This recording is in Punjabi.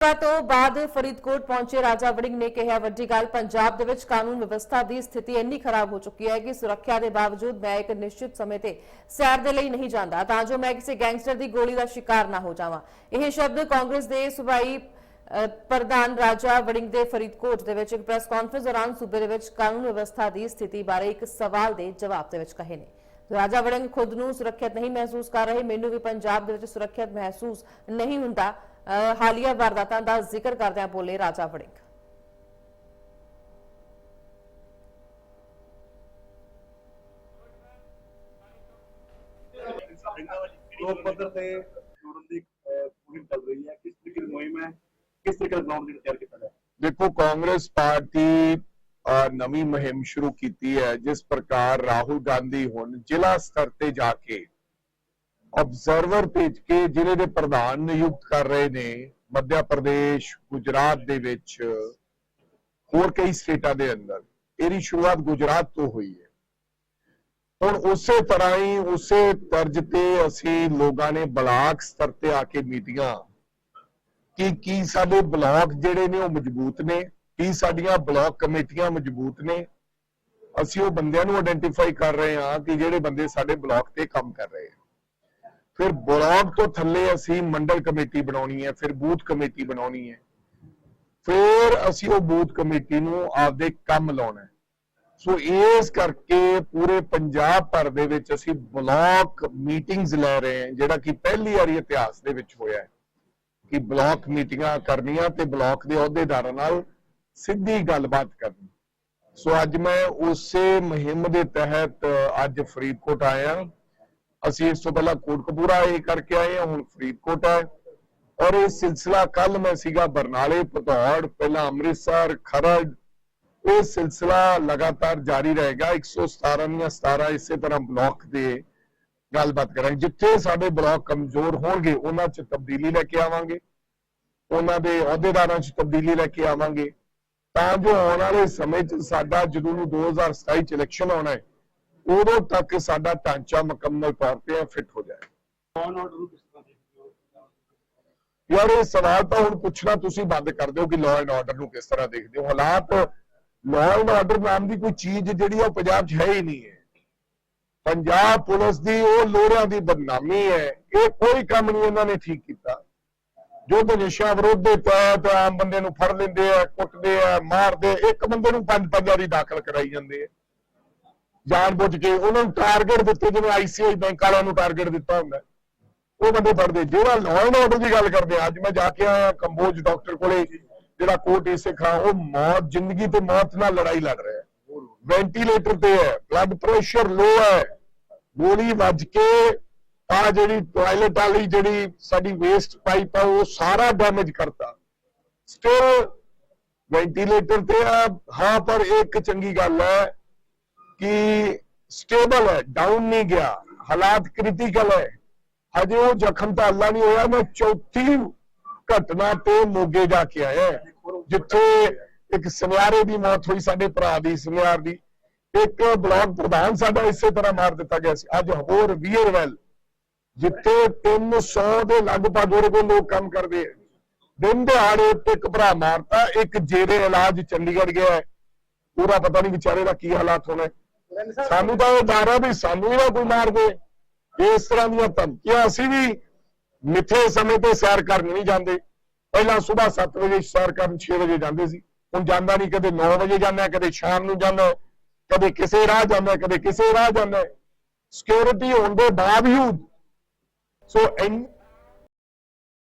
ਤੋਂ ਬਾਅਦ ਫਰੀਦਕੋਟ ਪਹੁੰਚੇ ਰਾਜਾ ਵੜਿੰਗ ਨੇ ਕਿਹਾ, ਵੱਡੀ ਗੱਲ, ਪੰਜਾਬ ਦੇ ਵਿੱਚ ਕਾਨੂੰਨ ਵਿਵਸਥਾ ਦੀ ਸਥਿਤੀ ਇੰਨੀ ਖਰਾਬ ਹੋ ਚੁੱਕੀ ਹੈ ਕਿ ਸੁਰੱਖਿਆ ਦੇ ਬਾਵਜੂਦ ਮੈਂ ਇੱਕ ਨਿਸ਼ਚਿਤ ਸਮੇਂ ਤੇ ਸੈਰ ਦੇ ਲਈ ਨਹੀਂ ਜਾਂਦਾ। ਤਾਂ ਜੋ ਮੈਂ ਕਿਸੇ ਗੈਂਗਸਟਰ ਦੀ ਗੋਲੀ ਦਾ ਸ਼ਿਕਾਰ ਨਾ ਹੋ ਜਾਵਾਂ। ਇਹ ਸ਼ਬਦ ਕਾਂਗਰਸ ਦੇ ਸੂਬਾਈ ਪ੍ਰਧਾਨ ਰਾਜਾ ਵੜਿੰਗ ਦੇ ਫਰੀਦਕੋਟ ਦੇ ਵਿੱਚ ਇੱਕ ਪ੍ਰੈਸ ਕਾਨਫਰੰਸ ਦੌਰਾਨ ਸੂਬੇ ਦੇ ਵਿੱਚ ਕਾਨੂੰਨ ਵਿਵਸਥਾ ਦੀ ਸਥਿਤੀ ਬਾਰੇ ਇੱਕ ਸਵਾਲ ਦੇ ਜਵਾਬ ਦੇ ਵਿੱਚ ਕਹੇ ਨੇ। ਰਾਜਾ ਵੜਿੰਗ ਖੁਦ ਨੂੰ ਸੁਰੱਖਿਅਤ ਨਹੀਂ ਮਹਿਸੂਸ ਕਰ ਰਹੇ। ਮੈਨੂੰ ਵੀ ਪੰਜਾਬ ਦੇ ਵਿੱਚ ਸੁਰੱਖਿਅਤ ਮਹਿਸੂਸ ਨਹੀਂ ਹੁੰਦਾ। ਹਾਲੀਆ ਵਾਰਦਾਤਾਂ ਦਾ ਜ਼ਿਕਰ ਕਰਦਿਆਂ ਬੋਲੇ ਰਾਜਾ ਵੜਿੰਗ। ਲੋਕ ਪੱਧਰ ਤੇ ਜੋੜਨ ਦੀ ਮੁਹਿੰਮ ਚੱਲ ਰਹੀ ਹੈ। ਕਿਸ ਤਰੀਕੇ ਦੀ ਮੁਹਿੰਮ ਹੈ? ਕਿਸ ਤਰੀਕੇ ਦਾ ਗਰਾਊਂਡ ਤਿਆਰ ਕੀਤਾ ਜਾਏ ਦੇਖੋ ਕਾਂਗਰਸ ਪਾਰਟੀ ਨਵੀਂ ਮੁਹਿੰਮ ਸ਼ੁਰੂ ਕੀਤੀ ਹੈ ਜਿਸ ਪ੍ਰਕਾਰ ਰਾਹੁਲ ਗਾਂਧੀ ਹੁਣ ਜ਼ਿਲ੍ਹਾ ਸਤਰ ਤੇ ਜਾ ਕੇ ਆਬਜ਼ਰਵਰ ਭੇਜ ਕੇ ਜ਼ਿਲ੍ਹੇ ਦੇ ਪ੍ਰਧਾਨ ਨਿਯੁਕਤ ਕਰ ਰਹੇ ਨੇ ਮੱਧ ਪ੍ਰਦੇਸ਼, ਗੁਜਰਾਤ ਦੇ ਵਿੱਚ, ਹੋਰ ਕਈ ਸਟੇਟਾਂ ਦੇ ਅੰਦਰ। ਇਹਦੀ ਸ਼ੁਰੂਆਤ ਗੁਜਰਾਤ ਤੋਂ ਹੋਈ ਹੈ। ਹੁਣ ਉਸੇ ਤਰ੍ਹਾਂ ਹੀ, ਉਸੇ ਤਰਜ ਤੇ ਅਸੀਂ ਲੋਕਾਂ ਨੇ ਬਲਾਕ ਸਤਰ ਤੇ ਆ ਕੇ ਮੀਟਿੰਗਾਂ ਕਿ ਕੀ ਸਾਡੇ ਬਲਾਕ ਜਿਹੜੇ ਨੇ ਉਹ ਮਜ਼ਬੂਤ ਨੇ, ਕੀ ਸਾਡੀਆਂ ਬਲਾਕ ਕਮੇਟੀਆਂ ਮਜ਼ਬੂਤ ਨੇ। ਅਸੀਂ ਉਹ ਬੰਦਿਆਂ ਨੂੰ ਆਇਡੈਂਟੀਫਾਈ ਕਰ ਰਹੇ ਹਾਂ ਕਿ ਜਿਹੜੇ ਬੰਦੇ ਸਾਡੇ ਬਲਾਕ ਤੇ ਕੰਮ ਕਰ ਰਹੇ ਆ ਫਿਰ ਬਲਾਕ ਤੋਂ ਥੱਲੇ ਅਸੀਂ ਮੰਡਲ ਕਮੇਟੀ ਬਣਾਉਣੀ ਹੈ, ਫਿਰ ਬੂਥ ਕਮੇਟੀ ਬਣਾਉਣੀ ਹੈ। ਫਿਰ ਅਸੀਂ ਉਹ ਬੂਥ ਕਮੇਟੀ ਨੂੰ ਆਪਦੇ ਕੰਮ ਲਾਉਣਾ ਸੋ ਇਸ ਕਰਕੇ ਪੂਰੇ ਪੰਜਾਬ ਭਰ ਦੇ ਵਿੱਚ ਅਸੀਂ ਬਲਾਕ ਮੀਟਿੰਗਸ ਲੈ ਰਹੇ ਹਾਂ, ਜਿਹੜਾ ਕਿ ਪਹਿਲੀ ਵਾਰੀ ਇਤਿਹਾਸ ਦੇ ਵਿੱਚ ਹੋਇਆ ਹੈ ਕਿ ਬਲਾਕ ਮੀਟਿੰਗਾਂ ਕਰਨੀਆਂ ਤੇ ਬਲਾਕ ਦੇ ਅਹੁਦੇਦਾਰਾਂ ਨਾਲ ਸਿੱਧੀ ਗੱਲਬਾਤ ਕਰਨੀ। ਸੋ ਅੱਜ ਮੈਂ ਉਸੇ ਮੁਹਿੰਮ ਦੇ ਤਹਿਤ ਅੱਜ ਫਰੀਦਕੋਟ ਆਇਆ। ਅਸੀਂ ਇਸ ਤੋਂ ਪਹਿਲਾਂ ਕੋਟਕਪੂਰਾ ਇਹ ਕਰਕੇ ਆਏ ਹਾਂ, ਹੁਣ ਫਰੀਦਕੋਟ ਹੈ। ਔਰ ਇਹ ਸਿਲਸਿਲਾ ਕੱਲ ਮੈਂ ਸੀਗਾ ਬਰਨਾਲੇ ਪਤੌੜ ਪਹਿਲਾਂ ਅੰਮ੍ਰਿਤਸਰ, ਖਰੜ। ਇਹ ਸਿਲਸਿਲਾ ਲਗਾਤਾਰ ਜਾਰੀ ਰਹੇਗਾ। 117 ਜਾਂ 17 ਇਸੇ ਤਰ੍ਹਾਂ ਬਲਾਕ ਦੇ ਗੱਲਬਾਤ ਕਰਾਂਗੇ। ਜਿੱਥੇ ਸਾਡੇ ਬਲਾਕ ਕਮਜ਼ੋਰ ਹੋਣਗੇ, ਉਹਨਾਂ 'ਚ ਤਬਦੀਲੀ ਲੈ ਕੇ ਆਵਾਂਗੇ। ਉਹਨਾਂ ਦੇ ਅਹੁਦੇਦਾਰਾਂ 'ਚ ਤਬਦੀਲੀ ਲੈ ਕੇ ਆਵਾਂਗੇ। ਤਾਂ ਜੋ ਆਉਣ ਵਾਲੇ ਸਮੇਂ 'ਚ ਸਾਡਾ ਜਦੋਂ ਨੂੰ 2027 'ਚ ਇਲੈਕਸ਼ਨ ਆਉਣਾ ਹੈ ਉਦੋਂ ਤੱਕ ਸਾਡਾ ਢਾਂਚਾ ਮੁਕੰਮਲ ਤੌਰ ਤੇ ਫਿੱਟ ਹੋ ਜਾਏ ਲਾਅ ਆਰਡਰ ਨੂੰ ਕਿਸ ਤਰ੍ਹਾਂ ਦੇਖਦੇ ਹੋ? ਯਾਰ ਇਹ ਸਵਾਲ ਤਾਂ ਹੁਣ ਪੁੱਛਣਾ ਤੁਸੀਂ ਬੰਦ ਕਰ ਦਿਓ ਕਿ ਲਾਅ ਐਂਡ ਆਰਡਰ ਨੂੰ ਕਿਸ ਤਰ੍ਹਾਂ ਦੇਖਦੇ ਹੋ। ਹਾਲਾਤ ਲਾਅ ਐਂਡ ਆਰਡਰ ਨਾਮ ਦੀ ਕੋਈ ਚੀਜ਼ ਜਿਹੜੀ ਉਹ ਪੰਜਾਬ 'ਚ ਹੈ ਹੀ ਨਹੀਂ ਹੈ। ਪੰਜਾਬ ਪੁਲਿਸ ਦੀ ਉਹ ਲੋੜਾਂ ਦੀ ਬਦਨਾਮੀ ਹੈ। ਇਹ ਕੋਈ ਕੰਮ ਨਹੀਂ ਇਹਨਾਂ ਨੇ ਠੀਕ ਕੀਤਾ। ਜੋ ਨਸ਼ਾ ਵਿਰੋਧ ਦੇ ਤਹਿਤ ਆਮ ਬੰਦੇ ਨੂੰ ਫੜ ਲੈਂਦੇ ਆ ਕੁੱਟਦੇ ਆ ਮਾਰਦੇ ਇੱਕ ਬੰਦੇ ਨੂੰ ਪੰਜ ਪੰਜ ਵਾਰੀ ਦਾਖਲ ਕਰਾਈ ਜਾਂਦੇ ਆ। ਜਾਣ ਕੇ ਉਹਨਾਂ ਨੂੰ ਟਾਰਗੇਟ ਦਿੱਤੇ, ਜਿਵੇਂ ਆਈਸੀਆਈ ਬੈਂਕ ਵਾਲਿਆਂ ਨੂੰ ਟਾਰਗੇਟ ਦਿੱਤਾ ਹੁੰਦਾ। ਉਹ ਬੰਦੇ ਫੜਦੇ ਜਿਹੜਾ ਲਾਅ ਐਂਡ ਆਰਡਰ ਦੀ ਗੱਲ ਕਰਦੇ ਆ ਅੱਜ ਮੈਂ ਜਾ ਕੇ ਆਇਆ ਕੰਬੋਜ ਡਾਕਟਰ ਕੋਲੇ, ਜਿਹੜਾ ਕੋਰਟ ਇਸੇ ਖਾਂ ਉਹ ਮੌਤ, ਜ਼ਿੰਦਗੀ ਤੇ ਮੌਤ ਨਾਲ ਲੜਾਈ ਲੜ ਰਿਹਾ ਹੈ। ਵੈਂਟੀਲੇਟਰ ਤੇ ਹੈ ਬਲੱਡ ਪ੍ਰੈਸ਼ਰ ਲੋ ਹੈ। ਗੋਲੀ ਵੱਜ ਕੇ ਆ ਜਿਹੜੀ ਟਾਇਲਟ ਵਾਲੀ ਜਿਹੜੀ ਸਾਡੀ ਵੇਸਟ ਪਾਈਪ ਆ, ਉਹ ਸਾਰਾ ਡੈਮੇਜ ਕਰਤਾ। ਸਟਿਲ ਵੈਂਟੀਲੇਟਰ ਤੇ ਆ, ਹਾਂ, ਪਰ ਇੱਕ ਚੰਗੀ ਗੱਲ ਹੈ ਕਿ ਸਟੇਬਲ ਹੈ ਡਾਊਨ ਨਹੀਂ ਗਿਆ ਹਾਲਾਤ ਕ੍ਰਿਟੀਕਲ ਹੈ ਹਜੇ ਉਹ ਜ਼ਖਮ ਤਾਂ ਅੱਲਾ ਨਹੀਂ ਹੋਇਆ ਮੈਂ ਚੌਥੀ ਘਟਨਾ ਤੇ ਮੋਗੇ ਜਾ ਕੇ ਆਇਆ ਜਿੱਥੇ ਇੱਕ ਸੁਨਿਆਰੇ ਦੀ ਮੌਤ ਹੋਈ ਸਾਡੇ ਭਰਾ ਦੀ ਸੁਨਿਆਰ ਦੀ ਇੱਕ ਬਲਾਕ ਪ੍ਰਧਾਨ ਸਾਡਾ ਇਸੇ ਤਰ੍ਹਾਂ ਮਾਰ ਦਿੱਤਾ ਗਿਆ ਸੀ ਅੱਜ ਹੋਰ ਵੀਰਵੈਲ ਜਿੱਥੇ 300 ਦੇ ਲਗਭਗ ਉਹਦੇ ਕੋਲ ਲੋਕ ਕੰਮ ਕਰਦੇ ਆ ਦਿਨ ਦਿਹਾੜੇ ਉੱਤੇ ਇੱਕ ਭਰਾ ਮਾਰਤਾ ਇੱਕ ਜੇਰੇ ਇਲਾਜ ਚੰਡੀਗੜ੍ਹ ਗਿਆ ਹੈ। ਉਹਦਾ ਪਤਾ ਨਹੀਂ ਵਿਚਾਰੇ ਦਾ ਕੀ ਹਾਲਾਤ ਹੋਣਾ ਹੈ। ਸਾਨੂੰ ਤਾਂ ਇਹ ਡਰ ਆ ਵੀ, ਸਾਨੂੰ ਨਾ ਕੋਈ ਮਾਰ ਦੇ। ਇਸ ਤਰ੍ਹਾਂ ਦੀਆਂ ਧਮਕੀਆਂ ਅਸੀਂ ਵੀ ਮਿੱਥੇ ਸਮੇਂ ਤੇ ਸੈਰ ਕਰਨ ਨਹੀਂ ਜਾਂਦੇ। ਪਹਿਲਾਂ ਸਵੇਰ 7 ਵਜੇ ਸੈਰ ਕਰਨ 6 ਵਜੇ ਜਾਂਦੇ ਸੀ। ਹੁਣ ਜਾਂਦਾ ਨਹੀਂ, ਕਦੇ 9 ਵਜੇ ਜਾਂਦਾ, ਕਦੇ ਸ਼ਾਮ ਨੂੰ ਜਾਂਦਾ। ਕਦੇ ਕਿਸੇ ਰਾਹ ਜਾਂਦਾ, ਕਦੇ ਕਿਸੇ ਰਾਹ ਜਾਂਦਾ। ਸਿਕਿਉਰਿਟੀ ਹੋਣ ਦੇ ਬਾਵਜੂਦ, ਸੋ